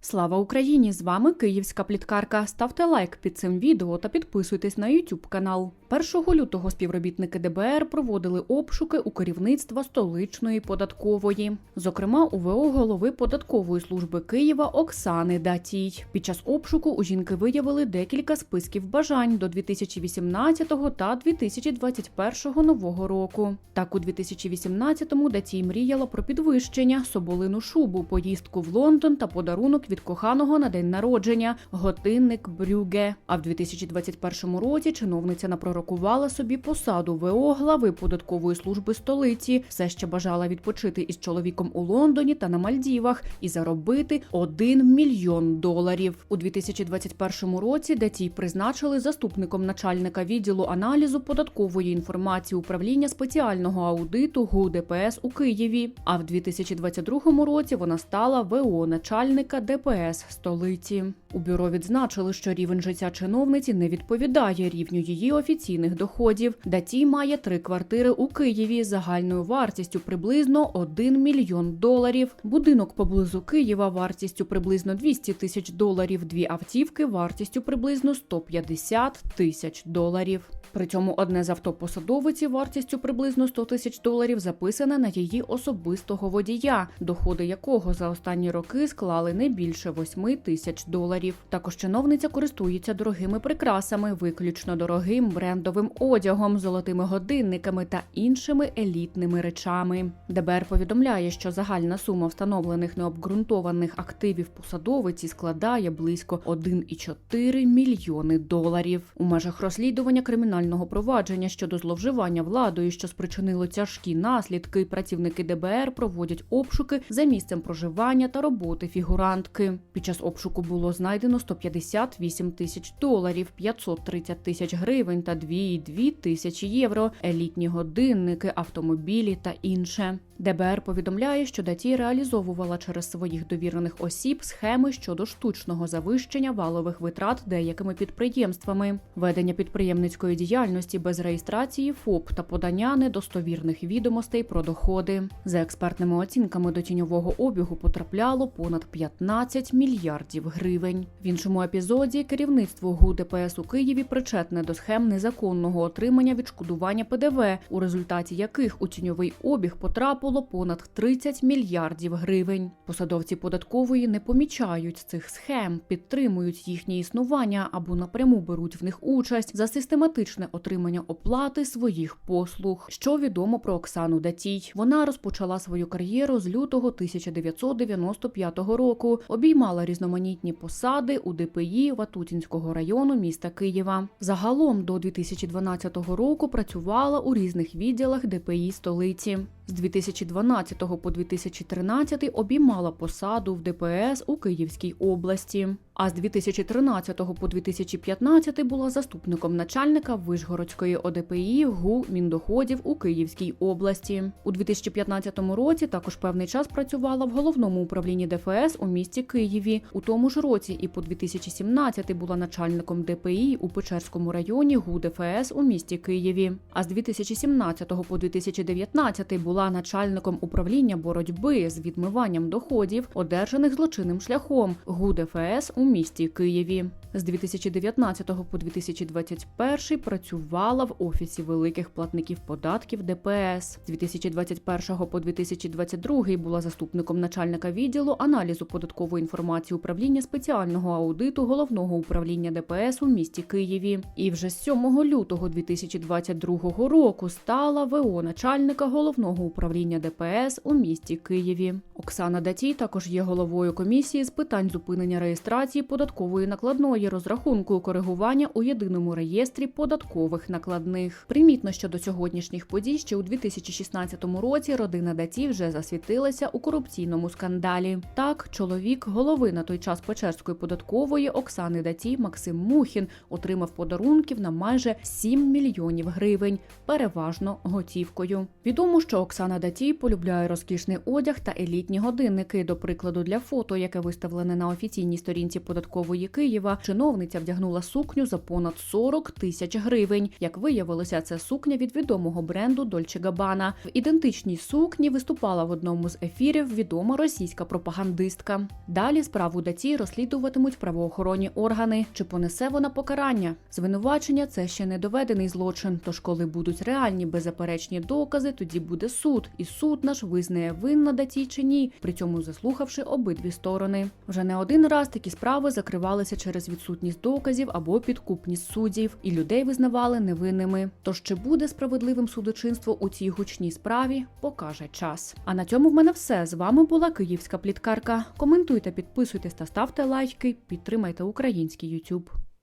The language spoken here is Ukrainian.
Слава Україні! З вами Київська пліткарка. Ставте лайк під цим відео та підписуйтесь на YouTube канал. 1 лютого співробітники ДБР проводили обшуки у керівництва столичної податкової, зокрема у ВО голови податкової служби Києва Оксани Датій. Під час обшуку у жінки виявили декілька списків бажань до 2018 та 2021 нового року. Так, у 2018-му Датій мріяла про підвищення, соболину шубу, поїздку в Лондон та подарунок від коханого на день народження годинник Брюге. А в 2021 році чиновниця напророкувала собі посаду ВО глави податкової служби столиці. Все ще бажала відпочити із чоловіком у Лондоні та на Мальдівах і заробити 1 мільйон доларів. У 2021 році Датій призначили заступником начальника відділу аналізу податкової інформації управління спеціального аудиту ГУ ДПС у Києві. А в 2022 році вона стала ВО начальника ДПС столиці. У бюро відзначили, що рівень життя чиновниці не відповідає рівню її офіційних доходів. Датій має три квартири у Києві загальною вартістю приблизно 1 мільйон доларів. Будинок поблизу Києва вартістю приблизно 200 тисяч доларів. Дві автівки вартістю приблизно 150 тисяч доларів. При цьому одне з авто посадовиці вартістю приблизно 100 тисяч доларів записане на її особистого водія, доходи якого за останні роки склали не більше 8 тисяч доларів. Також чиновниця користується дорогими прикрасами, виключно дорогим брендовим одягом, золотими годинниками та іншими елітними речами. ДБР повідомляє, що загальна сума встановлених необґрунтованих активів посадовиці складає близько 1,4 мільйони доларів. У межах розслідування кримінального провадження щодо зловживання владою, що спричинило тяжкі наслідки, працівники ДБР проводять обшуки за місцем проживання та роботи фігурантки. Під час обшуку було знайдено 158 тисяч доларів, 530 тисяч гривень та 2,2 тисячі євро, елітні годинники, автомобілі та інше. ДБР повідомляє, що Даті реалізовувала через своїх довірених осіб схеми щодо штучного завищення валових витрат деякими підприємствами, ведення підприємницької діяльності без реєстрації ФОП та подання недостовірних відомостей про доходи. За експертними оцінками до тіньового обігу потрапляло понад 15 мільярдів гривень. В іншому епізоді керівництво ГУ ДПС у Києві причетне до схем незаконного отримання відшкодування ПДВ, у результаті яких у тіньовий обіг потрапило понад 30 мільярдів гривень. Посадовці податкової не помічають цих схем, підтримують їхнє існування або напряму беруть в них участь за систематичне отримання оплати своїх послуг. Що відомо про Оксану Датій? Вона розпочала свою кар'єру з лютого 1995 року, обіймала різноманітні посади у ДПІ Ватутінського району міста Києва. Загалом до 2012 року працювала у різних відділах ДПІ столиці. З 2012 по 2013 обіймала посаду в ДПС у Київській області. А з 2013 по 2015 була заступником начальника Вишгородської ОДПІ ГУ Міндоходів у Київській області. У 2015 році також певний час працювала в головному управлінні ДФС у місті Києві. У тому ж році і по 2017 була начальником ДПІ у Печерському районі ГУ ДФС у місті Києві. А з 2017 по 2019 була начальником управління боротьби з відмиванням доходів, одержаних злочинним шляхом ГУ ДФС у місті Києві. З 2019 по 2021 працювала в офісі великих платників податків ДПС. З 2021 по 2022 була заступником начальника відділу аналізу податкової інформації управління спеціального аудиту головного управління ДПС у місті Києві. І вже з 7 лютого 2022 року стала ВО начальника головного управління ДПС у місті Києві. Оксана Датій також є головою комісії з питань зупинення реєстрації податкової накладної розрахунку коригування у єдиному реєстрі податкових накладних. Примітно, що до сьогоднішніх подій ще у 2016 році родина Даті вже засвітилася у корупційному скандалі. Так, чоловік голови на той час Печерської податкової Оксани Даті Максим Мухін отримав подарунків на майже 7 мільйонів гривень, переважно готівкою. Відомо, що Оксана Датій полюбляє розкішний одяг та елітні годинники. До прикладу, для фото, яке виставлене на офіційній сторінці податкової Києва, Чиновниця вдягнула сукню за понад 40 тисяч гривень. Як виявилося, це сукня від відомого бренду Dolce Gabbana. В ідентичній сукні виступала в одному з ефірів відома російська пропагандистка. Далі справу даці розслідуватимуть правоохоронні органи. Чи понесе вона покарання? Звинувачення це ще не доведений злочин. Тож, коли будуть реальні беззаперечні докази, тоді буде суд, і суд наш визнає винна даці чи ні, при цьому заслухавши обидві сторони. Вже не один раз такі справи закривалися через відсутність доказів або підкупність суддів, і людей визнавали невинними. Тож чи буде справедливим судочинство у цій гучній справі, покаже час. А на цьому в мене все. З вами була Київська пліткарка. Коментуйте, підписуйтесь та ставте лайки. Підтримайте український YouTube.